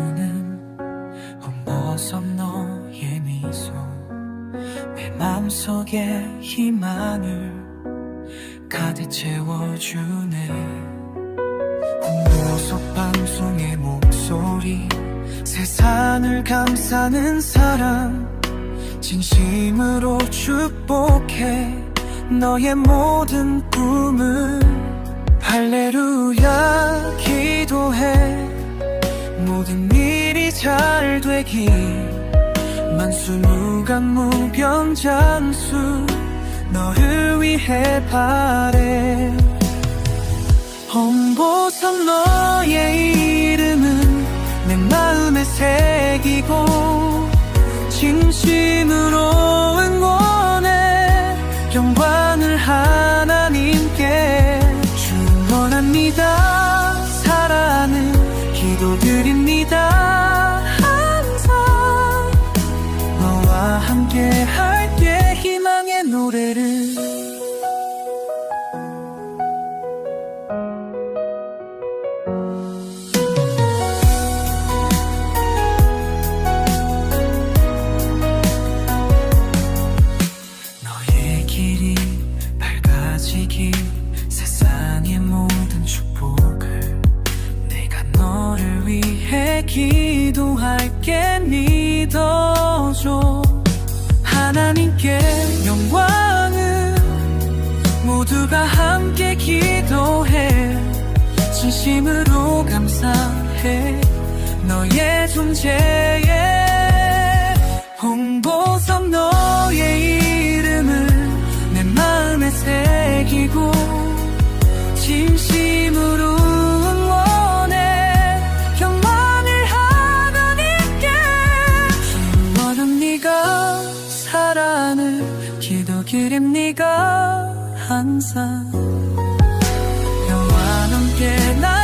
주는 홍보섭 너의 미소 내 맘속에 희망을 가득 채워주네. 홍보섭 방송의 목소리 세상을 감싸는 사랑 진심으로 축복해 너의 모든 꿈을. 할레루야 기도해 모든 일이 잘 되길 만수무강 무병장수 너를 위해 바래. 홍보선 너의 이름은 내 마음에 새기고 진심으로 응원해. 영광 함께 할게 희망의 노래를. 너의 길이 밝아지길 세상의 모든 축복을 내가 너를 위해 기도할게 믿 하나님께 영광을 모두가 함께 기도해 진심으로 감사해 너의 존재에 홍보섬 너의 이름을 내 마음에 새기고 저 그림 네가 항상 영원함께 나